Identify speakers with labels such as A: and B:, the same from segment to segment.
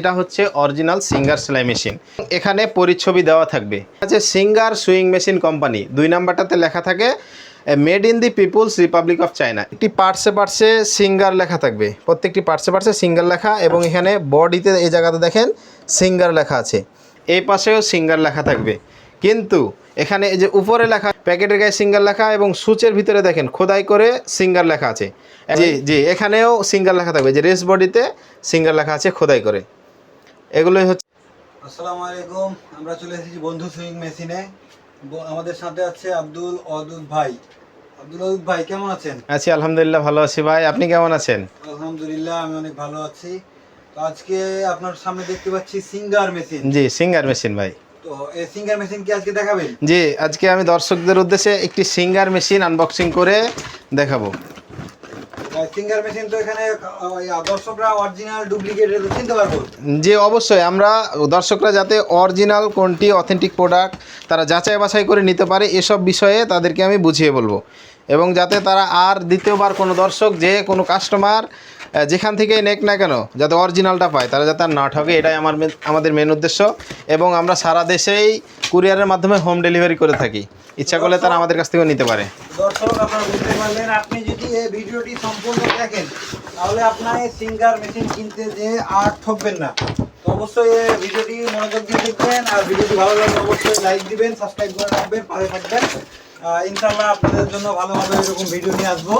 A: এটা হচ্ছে original Singer সেলাই মেশিন এখানে পরিচ্ছবি দেওয়া থাকবে। আছে সিঙ্গার সুইং মেশিন কোম্পানি দুই নাম্বারটাতে লেখা থাকে made in the people's republic of China একটি পার্টসে পার্টসে সিঙ্গার লেখা থাকবে। প্রত্যেকটি পার্টসে পার্টসে সিঙ্গার লেখা এবং এখানে বডিতে এই জায়গাতে দেখেন সিঙ্গার লেখা আছে। এই পাশেও সিঙ্গার লেখা থাকবে। কিন্তু এখানে এই যে উপরে লেখা, প্যাকেটের গায়ে সিঙ্গার লেখা এবং সুচের ভিতরে দেখেন খোদাই করে সিঙ্গার লেখা আছে। জি জি, এখানেও সিঙ্গার লেখা থাকবে। যে রেস বডিতে সিঙ্গার লেখা আছে খোদাই করে। এগুলোই হচ্ছে
B: আসসালামু আলাইকুম আমরা চলে এসেছি বন্ধু সুইং মেশিনে। আমাদের সাথে আছে আব্দুল অদুল ভাই। আব্দুল অদুল ভাই কেমন আছেন?
A: আছি আলহামদুলিল্লাহ ভালো আছি ভাই। আপনি কেমন আছেন?
B: আলহামদুলিল্লাহ আমি অনেক ভালো আছি। তো আজকে আপনার সামনে দেখতে পাচ্ছি সিঙ্গার মেশিন।
A: জি সিঙ্গার মেশিন ভাই।
B: তো এই সিঙ্গার মেশিন কি আজকে দেখাবেন?
A: জি আজকে আমি দর্শকদের উদ্দেশ্যে একটি সিঙ্গার মেশিন আনবক্সিং করে দেখাবো। যে অবশ্যই, আমরা দর্শকরা যাতে অরিজিনাল কোনটি অথেন্টিক প্রোডাক্ট তারা যাচাই বাছাই করে নিতে পারে, এসব বিষয়ে তাদেরকে আমি বুঝিয়ে বলব। এবং যাতে তারা আর দ্বিতীয়বার কোনো দর্শক, যে কোনো কাস্টমার যেখান থেকে নেক না কেন, যাতে অরিজিনালটা পায়, তারা যাতে আর না ঠকে, এটাই আমার আমাদের মেন উদ্দেশ্য। এবং আমরা সারা দেশেই কুরিয়ারের মাধ্যমে হোম ডেলিভারি করে থাকি। ইচ্ছা করলে তারা আমাদের কাছ থেকেও নিতে পারে।
B: দর্শক, আপনারা বুঝতে পারলেন, আপনি যদি এই ভিডিওটি সম্পূর্ণ দেখেন, তাহলে আপনার এই সিঙ্গার মেশিন কিনতে যে আর ঠকবেন না। তো অবশ্যই এই ভিডিওটি মনোযোগ দিয়ে দেখবেন, আর ভিডিওটি ভালো লাগলে অবশ্যই লাইক দিবেন সাবস্ক্রাইব করে রাখবেন, পাশে থাকবেন। ইনশাআল্লাহ আপনাদের জন্য ভালো ভালো এরকম ভিডিও নিয়ে আসব।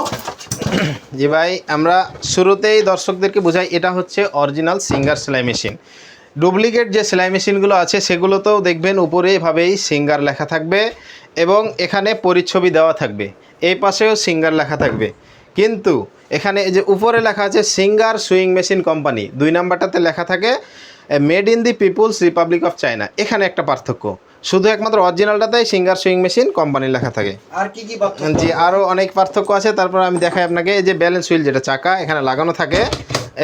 A: জি ভাই, আমরা শুরুতেই দর্শকদেরকে বোঝাই, এটা হচ্ছে অরিজিনাল সিঙ্গার সেলাই মেশিন ডুপ্লিকেট যে সেলাই মেশিনগুলো আছে, সেগুলোতেও দেখবেন উপরে এভাবেই সিঙ্গার লেখা থাকবে এবং এখানে পরিচ্ছবি দেওয়া থাকবে। এই পাশেও সিঙ্গার লেখা থাকবে। কিন্তু এখানে যে উপরে লেখা আছে সিঙ্গার সুইং মেশিন কোম্পানি দুই নাম্বারটাতে লেখা থাকে made in the people's republic of China এখানে একটা পার্থক্য। শুধু একমাত্র অরিজিনালটাতেই সিঙ্গার সুইং মেশিন কোম্পানির লেখা থাকে।
B: আর কি কি
A: জি আরও অনেক পার্থক্য আছে তারপর আমি দেখাই আপনাকে এই যে ব্যালেন্স হুইল যেটা চাকা এখানে লাগানো থাকে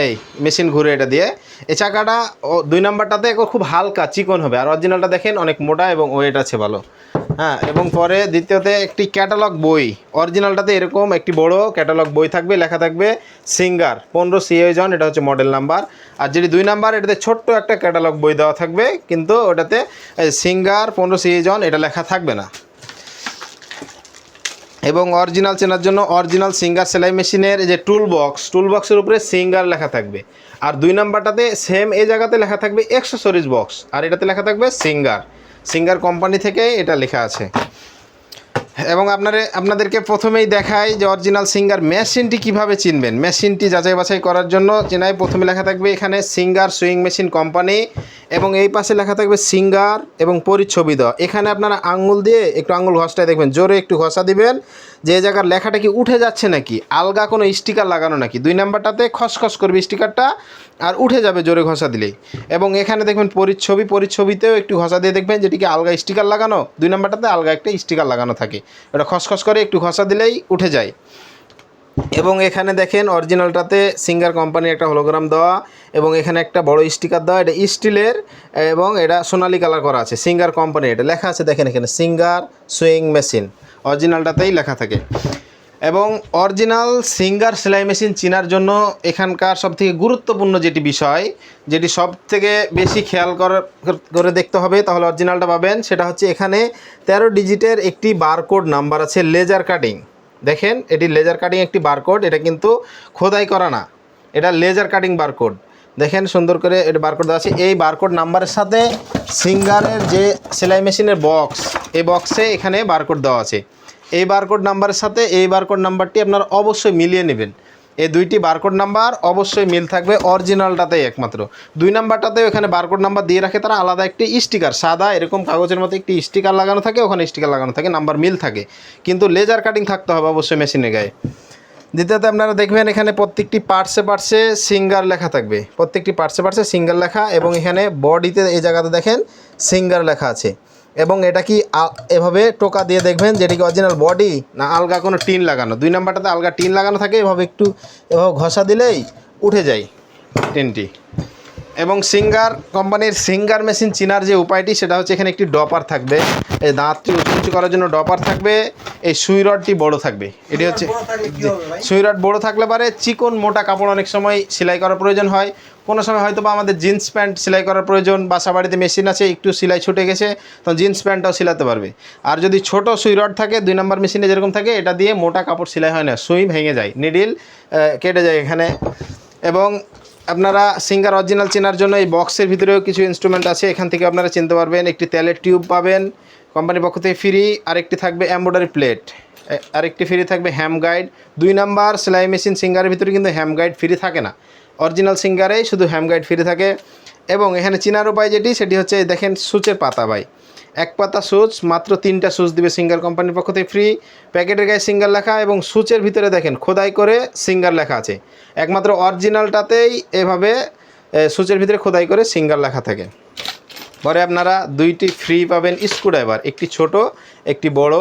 A: এই মেশিন ঘুরে এটা দিয়ে। এই চাকাটা ও দুই নাম্বারটাতে খুব হালকা চিকন হবে। আর অরিজিনালটা দেখেন অনেক মোটা এবং ওয়েট আছে ভালো। হ্যাঁ এবং পরে দ্বিতীয়তে একটি ক্যাটালগ বই। অরিজিনালটাতে এরকম একটি বড় ক্যাটালগ বই থাকবে, লেখা থাকবে সিঙ্গার, পনেরো সিএজন এটা হচ্ছে মডেল নাম্বার আর যেটি দুই নাম্বার এটাতে ছোট্ট একটা ক্যাটালগ বই দেওয়া থাকবে, কিন্তু ওটাতে সিঙ্গার, পনেরো সিএজন এটা লেখা থাকবে না। এবং অরিজিনাল চেনার জন্য অরিজিনাল সিঙ্গার সেলাই মেশিনের যে টুল বক্স টুল বক্সের উপরে সিঙ্গার লেখা থাকবে। আর দুই নাম্বারটাতে সেম এই জায়গাতে লেখা থাকবে অ্যাক্সেসরিজ বক্স আর এটাতে লেখা থাকবে সিঙ্গার। সিঙ্গার কোম্পানি থেকে এটা লেখা আছে। এবং আপনারে, আপনাদেরকে প্রথমেই দেখায় যে অরিজিনাল সিঙ্গার মেশিনটি কীভাবে চিনবেন। মেশিনটি যাচাই বাছাই করার জন্য চেনাই প্রথমে লেখা থাকবে এখানে সিঙ্গার সুইং মেশিন কোম্পানি এবং এই পাশে লেখা থাকবে সিঙ্গার এবং পরিচ্ছবি এখানে আপনারা আঙ্গুল দিয়ে একটু আঙুল ঘষটায় দেখবেন, জোরে একটু ঘষা দিবেন। যে জায়গার লেখাটা কি উঠে যাচ্ছে নাকি? আলগা কোনো স্টিকার লাগানো নাকি? দুই নাম্বারটাতে খসখস করবে স্টিকারটা আর উঠে যাবে জোরে ঘষা দিলেই। এবং এখানে দেখবেন পরিচ্ছবি, পরিচ্ছবিতেও একটু ঘষা দিয়ে দেখবেন যেটিকে আলগা স্টিকার লাগানো, দুই নাম্বারটাতে আলগা একটা স্টিকার লাগানো থাকে। ওটা খসখস করে একটু ঘষা দিলেই উঠে যায়। এবং এখানে দেখেন অরিজিনালটাতে সিঙ্গার কোম্পানির একটা হলোগ্রাম দেওয়া এবং এখানে একটা বড় স্টিকার দেওয়া, এটা স্টিলের এবং এটা সোনালি কালার করা আছে, সিঙ্গার কোম্পানি এটা লেখা আছে দেখেন এখানে, সিঙ্গার সুইং মেশিন। অরিজিনালটাতেই লেখা থাকে। এবং অরিজিনাল সিঙ্গার সেলাই মেশিন চেনার জন্য এখানকার সবথেকে গুরুত্বপূর্ণ যেটি বিষয়, যেটি সব থেকে বেশি খেয়াল করে দেখতে হবে, তাহলে অরিজিনালটা পাবেন, সেটা হচ্ছে এখানে তেরো ডিজিটের একটি বারকোড নাম্বার আছে, লেজার কাটিং। দেখেন, এটি লেজার কাটিং একটি বারকোড, এটা কিন্তু খোদাই করা না। এটা লেজার কাটিং বারকোড। দেখেন সুন্দর করে এটা বারকোড দেওয়া আছে। এই বারকোড নাম্বারের সাথে সিঙ্গারের যে সেলাই মেশিনের বক্স এই বক্সে এখানে বারকোড দেওয়া আছে। এই বারকোড নাম্বারের সাথে এই বারকোড নাম্বারটি আপনারা অবশ্যই মিলিয়ে নেবেন। এই দুইটি বারকোড নাম্বার অবশ্যই মিল থাকবে অরিজিনালটাতেই একমাত্র। দুই নাম্বারটাতেও এখানে বারকোড নাম্বার দিয়ে রাখে তারা আলাদা একটি স্টিকার সাদা এরকম কাগজের মতো একটি স্টিকার লাগানো থাকে, ওখানে স্টিকার লাগানো থাকে নাম্বার মিল থাকে। কিন্তু লেজার কাটিং থাকতে হবে অবশ্যই মেশিনে গায়ে। দ্বিতীয়ত আপনারা দেখবেন এখানে প্রত্যেকটি পার্টসে পার্টসে সিঙ্গার লেখা থাকবে। প্রত্যেকটি পার্টসে পার্টসে সিঙ্গার লেখা এবং এখানে বডিতে এই জায়গাতে দেখেন সিঙ্গার লেখা আছে। এবং এটা কি এভাবে টোকা দিয়ে দেখবেন যেটি কি অরিজিনাল বডি না আলগা কোনো টিন লাগানো? দুই নাম্বারটাতে আলগা টিন লাগানো থাকে এভাবে একটু এভাবে ঘষা দিলেই উঠে যায় টিনটি। এবং সিঙ্গার কোম্পানির সিঙ্গার মেশিন চিনার যে উপায়টি সেটা হচ্ছে এখানে একটি ডপার থাকবে। এই দাঁতটি উঁচু করার জন্য ডপার থাকবে এই সুই রডটি বড় থাকবে। এটি হচ্ছে? সুই রড বড় থাকলে পারে চিকন মোটা কাপড় অনেক সময় সেলাই করার প্রয়োজন হয়। কোনো সময় হয়তো বা আমাদের জিন্স প্যান্ট সেলাই করার প্রয়োজন বাসা বাড়িতে মেশিন আছে একটু সেলাই ছুটে গেছে তো জিন্স প্যান্টটাও সেলাতে পারবে। আর যদি ছোট সুই রড থাকে দুই নম্বর মেশিনে যেরকম থাকে এটা দিয়ে মোটা কাপড় সেলাই হয় না সুই ভেঙে যায় নিডিল কেটে যায় এখানে। এবং আপনারা সিঙ্গার অরিজিনাল চেনার জন্য এই বক্সের ভিতরেও কিছু ইনস্ট্রুমেন্ট আছে, এখান থেকে আপনারা চিনতে পারবেন। একটি তেলের টিউব পাবেন কোম্পানির পক্ষ থেকে ফ্রি আরেকটি থাকবে এম্ব্রয়ডারি প্লেট আরেকটি ফ্রি থাকবে হ্যাম গাইড দুই নাম্বার সেলাই মেশিন সিঙ্গারের ভিতরে কিন্তু হ্যাম গাইড ফ্রি থাকে না। অরিজিনাল সিঙ্গারেই শুধু হ্যাম গাইড ফ্রি থাকে। এবং এখানে চিনার উপায় যেটি, সেটি হচ্ছে, দেখেন, সুচের পাতা ভাই। এক পাতা সুচ মাত্র তিনটা সুচ দিবে সিঙ্গার কোম্পানির পক্ষ থেকে ফ্রি প্যাকেটের গায়ে সিঙ্গার লেখা এবং সুচের ভিতরে দেখেন খোদাই করে সিঙ্গার লেখা আছে। একমাত্র অরিজিনালটাতেই এভাবে সুচের ভিতরে খোদাই করে সিঙ্গার লেখা থাকে। পরে আপনারা দুইটি ফ্রি পাবেন স্ক্রুড্রাইভার একটি ছোট একটি বড়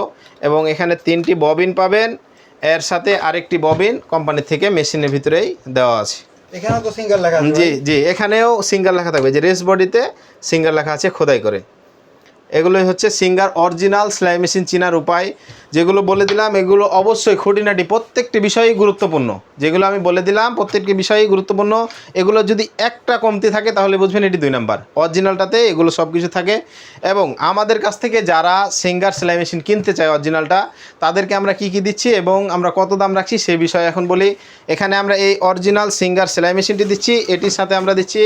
A: এবং এখানে তিনটি ববিন পাবেন। এর সাথে আরেকটি ববিন কোম্পানি থেকে মেশিনের ভিতরেই দেওয়া আছে।
B: এখানেও তো সিঙ্গার লেখা
A: জি জি এখানেও সিঙ্গার লেখা থাকবে। যে রেস বডিতে সিঙ্গার লেখা আছে খোদাই করে। এগুলোই হচ্ছে সিঙ্গার অরিজিনাল সেলাই মেশিন চিনার উপায়। যেগুলো বলে দিলাম, এগুলো অবশ্যই খুঁটিনাটি প্রত্যেকটি বিষয়ই গুরুত্বপূর্ণ। যেগুলো আমি বলে দিলাম, প্রত্যেকটি বিষয়ই গুরুত্বপূর্ণ। এগুলো যদি একটা কমতি থাকে, তাহলে বুঝবেন এটি দুই নাম্বার। অরিজিনালটাতে এগুলো সব কিছু থাকে এবং আমাদের কাছ থেকে যারা সিঙ্গার সেলাই মেশিন কিনতে চায় অরিজিনালটা, তাদেরকে আমরা কি কি দিচ্ছি এবং আমরা কত দাম রাখছি সেই বিষয়ে এখন বলি। এখানে আমরা এই অরিজিনাল সিঙ্গার সেলাই মেশিনটি দিচ্ছি। এটির সাথে আমরা দিচ্ছি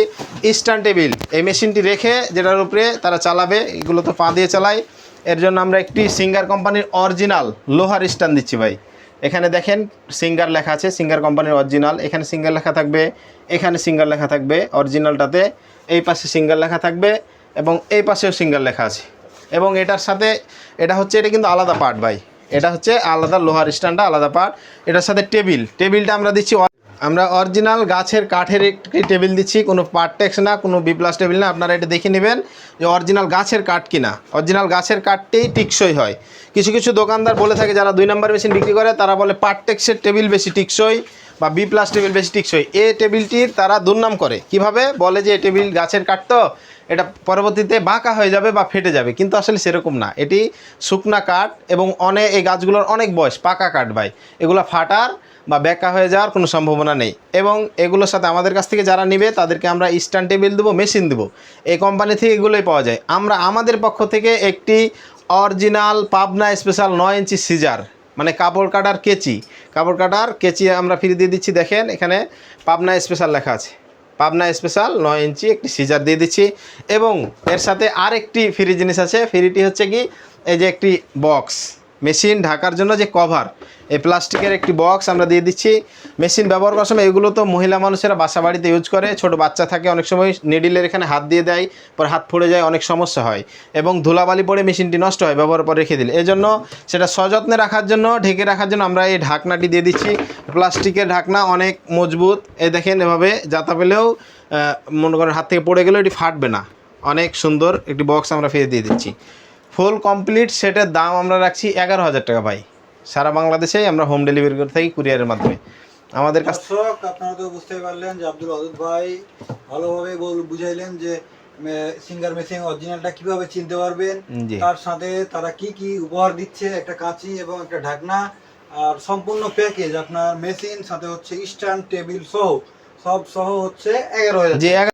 A: স্ট্যান্ড টেবিল। এই মেশিনটি রেখে, যেটার উপরে তারা চালাবে, এগুলো তো পা দিয়ে চালায় এর জন্য আমরা একটি সিঙ্গার কোম্পানির অরিজিনাল লোহার স্ট্যান্ড দিচ্ছি ভাই। এখানে দেখেন সিঙ্গার লেখা আছে, সিঙ্গার কোম্পানির অরিজিনাল। এখানে সিঙ্গার লেখা থাকবে, এখানে সিঙ্গার লেখা থাকবে অরিজিনালটাতে। এই পাশে সিঙ্গার লেখা থাকবে এবং এই পাশেও সিঙ্গার লেখা আছে। এবং এটার সাথে, এটা হচ্ছে, এটা কিন্তু আলাদা পার্ট ভাই। এটা হচ্ছে আলাদা লোহার স্ট্যান্ডটা, আলাদা পার্ট। এটার সাথে টেবিল, টেবিলটা আমরা দিচ্ছি আমরা অরিজিনাল গাছের কাঠের একটি টেবিল দিচ্ছি, কোনো পার্টেক্স না, কোনো বি প্লাস টেবিল না, আপনারা এটা দেখে নেবেন যে অরিজিনাল গাছের কাঠ কিনা। অরিজিনাল গাছের কাঠটাই টিকসই হয়। কিছু কিছু দোকানদার বলে থাকে, যারা দুই নম্বর মেশিন বিক্রি করে, তারা বলে পার্টেক্সের টেবিল বেশি টিকসই বা বি প্লাস টেবিল বেশি টিকসই। এ টেবিলটির তারা দুর্নাম করে। কীভাবে? বলে যে এ টেবিল গাছের কাঠ তো, এটা পরবর্তীতে বাঁকা হয়ে যাবে বা ফেটে যাবে। কিন্তু আসলে সেরকম না। এটি শুকনা কাঠ এবং অনেক এই গাছগুলোর অনেক বয়স, পাকা কাঠ ভাই। এগুলো ফাটার বা বেঁকা হয়ে যাওয়ার কোনো সম্ভাবনা নেই। এবং এগুলোর সাথে আমাদের কাছ থেকে যারা নেবে, তাদেরকে আমরা স্ট্যান্ড টেবিল দেবো মেশিন দেবো। এই কোম্পানি থেকে এগুলোই পাওয়া যায়। আমরা আমাদের পক্ষ থেকে একটি অরিজিনাল পাবনা স্পেশাল নয় ইঞ্চি সিজার মানে কাপড় কাটার কেচি। কাপড় কাটার কেচি আমরা ফ্রি দিয়ে দিচ্ছি, দেখেন এখানে পাবনা স্পেশাল লেখা আছে। পাবনা স্পেশাল নয় ইঞ্চি একটি সিজার দিয়ে দিচ্ছি। এবং এর সাথে আরেকটি ফ্রি জিনিস আছে। ফ্রিটি হচ্ছে কি, এই যে একটি বক্স মেশিন ঢাকার জন্য যে কভার, এই প্লাস্টিকের একটি বক্স আমরা দিয়ে দিচ্ছি। মেশিন ব্যবহার করার সময় এগুলো তো মহিলা মানুষেরা বাসা বাড়িতে ইউজ করে, ছোট বাচ্চা থাকে অনেক সময় নিডিলের এখানে হাত দিয়ে দেয়, পর হাত ফুড়ে যায়, অনেক সমস্যা হয়। এবং ধুলাবালি পড়ে মেশিনটি নষ্ট হয়, ব্যবহার পর রেখে দিলে। এজন্য সেটা সযত্নে রাখার জন্য, ঢেকে রাখার জন্য আমরা এই ঢাকনাটি দিয়ে দিচ্ছি। প্লাস্টিকের ঢাকনা অনেক মজবুত। এ দেখেন এভাবে যাতা পেলেও মনে করেন হাত থেকে পড়ে গেলেও এটি ফাটবে না। অনেক সুন্দর একটি বক্স আমরা ফিরে দিয়ে দিচ্ছি। ফুল কমপ্লিট সেটের দাম আমরা রাখছি এগারো হাজার টাকা ভাই। সারা বাংলাদেশেই আমরা হোম ডেলিভারি করে থাকি কুরিয়ারের মাধ্যমে। আমাদের কাছ
B: দর্শক আপনারা তো বুঝতেই পারলেন যে আব্দুল অদুত ভাই ভালোভাবে বল- বুঝাইলেন যে সিঙ্গার মেশিন অরিজিনালটা কীভাবে চিনতে পারবেন। তার সাথে তারা কি কি উপহার দিচ্ছে একটা কাঁচি এবং একটা ঢাকনা আর সম্পূর্ণ প্যাকেজ আপনার মেশিন সাথে হচ্ছে স্ট্যান্ড টেবিল সহ সব সহ হচ্ছে এগারো হাজার